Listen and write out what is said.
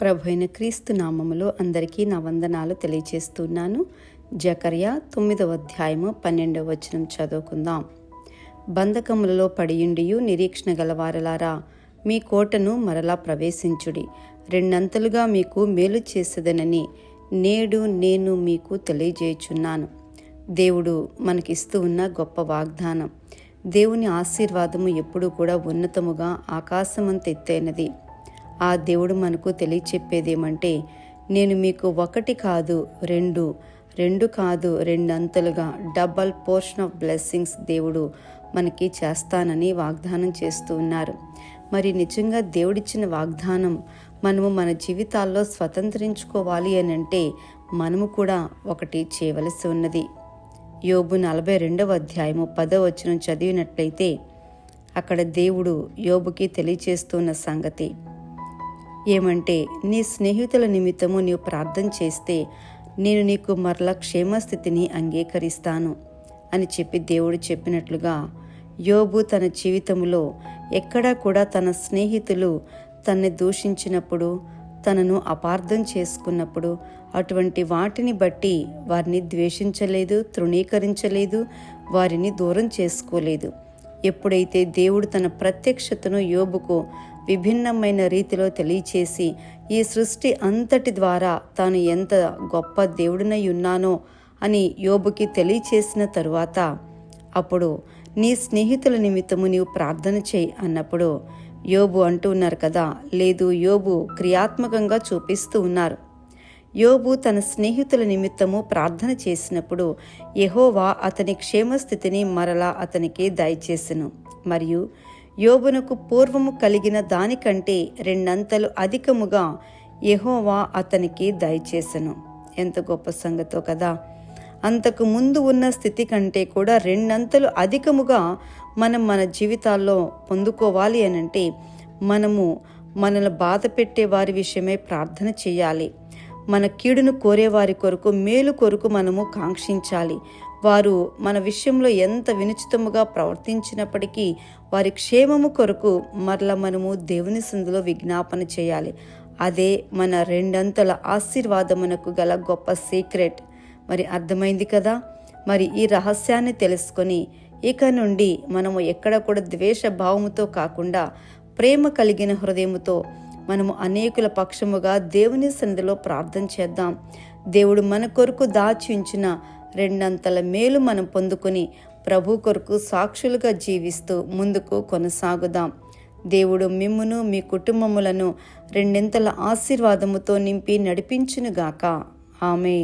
ప్రభు అయిన క్రీస్తు నామములో అందరికీ నా వందనాలు తెలియచేస్తున్నాను. జకర్య తొమ్మిదవ అధ్యాయము పన్నెండవ వచనం చదువుకుందాం. బంధకములలో పడియుండియు నిరీక్షణ గలవారలారా మీ కోటను మరలా ప్రవేశించుడి. రెండంతలుగా మీకు మేలు చేసేదనని నేడు నేను మీకు తెలియజేయుచున్నాను. దేవుడు మనకిస్తూ ఉన్న గొప్ప వాగ్దానం. దేవుని ఆశీర్వాదము ఎప్పుడూ కూడా ఉన్నతముగా ఆకాశమంత ఎత్తైనది ఆ దేవుడు మనకు తెలియచెప్పేదేమంటే నేను మీకు ఒకటి కాదు రెండు రెండు కాదు రెండంతలుగా డబల్ పోర్షన్ ఆఫ్ బ్లెస్సింగ్స్ దేవుడు మనకి చేస్తానని వాగ్దానం చేస్తూ ఉన్నారు. మరి నిజంగా దేవుడిచ్చిన వాగ్దానం మనము మన జీవితాల్లో స్వతంత్రించుకోవాలి అని అంటే మనము కూడా ఒకటి చేయవలసి ఉన్నది. యోబు నలభై రెండవ అధ్యాయము పదో వచనం చదివినట్లయితే అక్కడ దేవుడు యోబుకి తెలియచేస్తున్న సంగతి. ఏమంటే నీ స్నేహితుల నిమిత్తము నీవు ప్రార్థన చేస్తే నేను నీకు మరల క్షేమస్థితిని అంగీకరిస్తాను అని చెప్పి దేవుడు చెప్పినట్లుగా యోబు తన జీవితంలో ఎక్కడా కూడా తన స్నేహితులు తన్ని దూషించినప్పుడు తనను అపార్థం చేసుకున్నప్పుడు అటువంటి వాటిని బట్టి వారిని ద్వేషించలేదు తృణీకరించలేదు వారిని దూరం చేసుకోలేదు. ఎప్పుడైతే దేవుడు తన ప్రత్యక్షతను యోబుకు విభిన్నమైన రీతిలో తెలియచేసి ఈ సృష్టి అంతటి ద్వారా తాను ఎంత గొప్ప దేవుడినై ఉన్నానో అని యోబుకి తెలియచేసిన తరువాత అప్పుడు నీ స్నేహితుల నిమిత్తము నీవు ప్రార్థన చేయి అన్నప్పుడు యోబు అంటూ ఉన్నారు కదా లేదు యోబు క్రియాత్మకంగా చూపిస్తూ ఉన్నారు. యోబు తన స్నేహితుల నిమిత్తము ప్రార్థన చేసినప్పుడు యహోవా అతని క్షేమస్థితిని మరలా అతనికి దయచేసెను. మరియు యోబునకు పూర్వము కలిగిన దానికంటే రెండంతలు అధికముగా యహోవా అతనికి దయచేసెను. ఎంత గొప్ప సంగతో కదా! అంతకు ముందు ఉన్న స్థితి కంటే కూడా రెండంతలు అధికముగా మనం మన జీవితాల్లో పొందుకోవాలి అనంటే మనము మనల్ని బాధ పెట్టే వారి విషయమై ప్రార్థన చేయాలి. మన కీడును కోరేవారి కొరకు మేలు కొరకు మనము కాంక్షించాలి. వారు మన విషయంలో ఎంత వినుచితముగా ప్రవర్తించినప్పటికీ వారి క్షేమము కొరకు మరల మనము దేవుని సందులో విజ్ఞాపన చేయాలి. అదే మన రెండంతల ఆశీర్వాదమునకు గల గొప్ప సీక్రెట్. మరి అర్థమైంది కదా? మరి ఈ రహస్యాన్ని తెలుసుకొని ఇక నుండి మనము ఎక్కడ కూడా ద్వేష భావముతో కాకుండా ప్రేమ కలిగిన హృదయముతో మనము అనేకుల పక్షముగా దేవుని సన్నిధిలో ప్రార్థన చేద్దాం. దేవుడు మన కొరకు దాచి ఉంచిన రెండంతల మేలు మనం పొందుకొని ప్రభు కొరకు సాక్షులుగా జీవిస్తూ ముందుకు కొనసాగుదాం. దేవుడు మిమ్మును మీ కుటుంబములను రెండింతల ఆశీర్వాదముతో నింపి నడిపించునుగాక. ఆమె